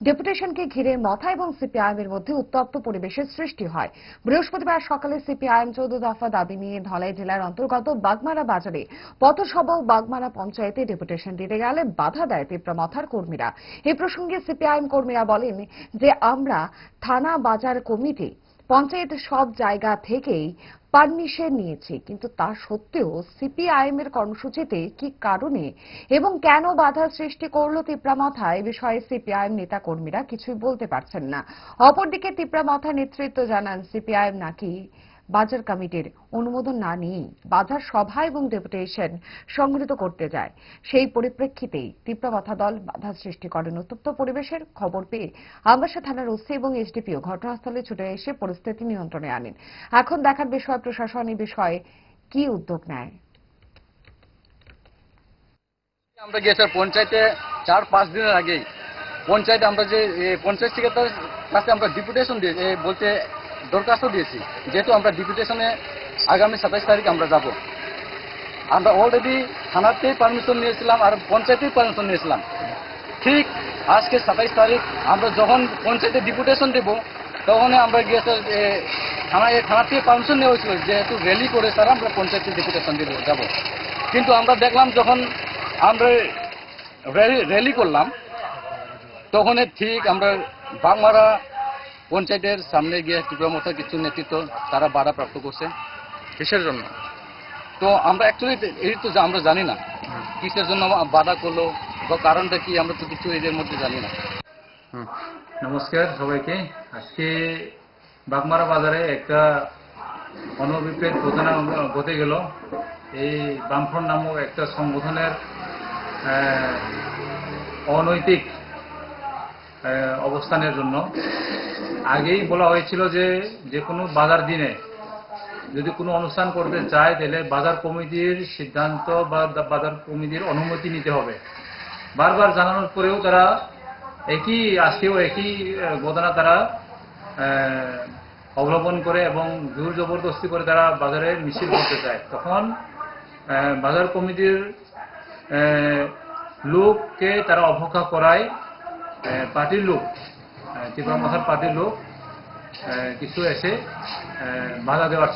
ডেপুটেশনকে ঘিরে মাথা এবং সিপিআইএম এর মধ্যে উত্তপ্ত পরিবেশের সৃষ্টি হয়। বৃহস্পতিবার সকালে সিপিআইএম চৌদ্দ দফা দাবি নিয়ে ধলাই জেলার অন্তর্গত বাগমারা বাজারে পথসভা ও বাগমারা পঞ্চায়েতে ডেপুটেশন দিতে গেলে বাধা দেয় মাথার কর্মীরা। এ প্রসঙ্গে সিপিআইএম কর্মীরা বলেন যে, আমরা থানা বাজার কমিটি পঞ্চায়েত সব জায়গা থেকেই পারমিশন নিয়েছে, কিন্তু তা সত্ত্বেও সিপিআইএম এর কর্মসূচিতে কি কারণে এবং কেন বাধা সৃষ্টি করল তিপ্রামথা এ বিষয়ে সিপিআইএম নেতা কর্মীরা কিছুই বলতে পারছেন না। অপরদিকে তিপ্রামথা নেতৃত্ব জানান, সিপিআইএম নাকি বাজার কমিটির অনুমোদন না নিয়ে বাজার সভা এবং ডেপুটেশন সংগৃহীত করতে যায়। সেই পরিপ্রেক্ষিতেই তিপ্রামথা দল বাধা সৃষ্টি করেন। উত্তপ্ত পরিবেশের খবর পেয়ে আমবাসা থানার ওসি এবং এসডিপিও ঘটনাস্থলে ছুটে এসে পরিস্থিতি নিয়ন্ত্রণে আনেন। এখন দেখার বিষয় প্রশাসন এই বিষয়ে। কি উদ্যোগ নেয়? আমরা গিয়েছি পঞ্চায়েতে চার পাঁচ দিনের আগেই। পঞ্চায়েতে আমরা যে পঞ্চায়েত সেক্রেটারির কাছে আমরা ডিপুটেশন দিয়ে বলতে দরখাস্ত দিয়েছি। যেহেতু আমরা ডিপুটেশনে আগামী সাতাইশ তারিখ আমরা যাব। আমরা অলরেডি থানাতেই পারমিশন নিয়েছিলাম আর পঞ্চায়েতেই পারমিশন নিয়েছিলাম। ঠিক আজকে সাতাইশ তারিখ আমরা যখন পঞ্চায়েতে ডিপুটেশন দেব তখন আমরা গিয়েছে এ, থানায় থানা থেকে পারমিশন নেওয়া হয়েছিল যেহেতু র্যালি করে তারা আমরা পঞ্চায়েতে ডিপুটেশন দিব যাব। কিন্তু আমরা দেখলাম যখন আমরা র্যালি করলাম তখন ঠিক আমরা বাংমারা পঞ্চায়েতের সামনে গিয়ে ত্রিপুরামথার কিছু নেতৃত্ব তারা বাধা প্রাপ্ত করছে। কিসের জন্য? তো আমরা অ্যাকচুয়ালি এই তো আমরা জানি না। কিসের জন্য বাধা করল বা কারণটা কি আমরা তো কিছু এদের মধ্যে জানি না। নমস্কার সবাইকে। আজকে বাগমারা বাজারে একটা অনভিপ্রেত ঘটনা ঘটে গেল। এই বামফ্রন্ট নামক একটা সংগঠনের অনৈতিক অবস্থানের জন্য। আগেই বলা হয়েছিল যে যে কোনো বাজার দিনে যদি কোনো অনুষ্ঠান করতে চায়, তাহলে বাজার কমিটির সিদ্ধান্ত বা বাজার কমিটির অনুমতি নিতে হবে। বারবার জানানোর পরেও তারা একই, আজকেও একই ঘটনা তারা অবলম্বন করে এবং জোর জবরদস্তি করে তারা বাজারে মিছিল করতে চায়। তখন বাজার কমিটির লোককে তারা অবজ্ঞা করায়। পার্টির লোক ত্রিপুরা মাথার পার্টির লোক কিছু এসে বাধা দেওয়ার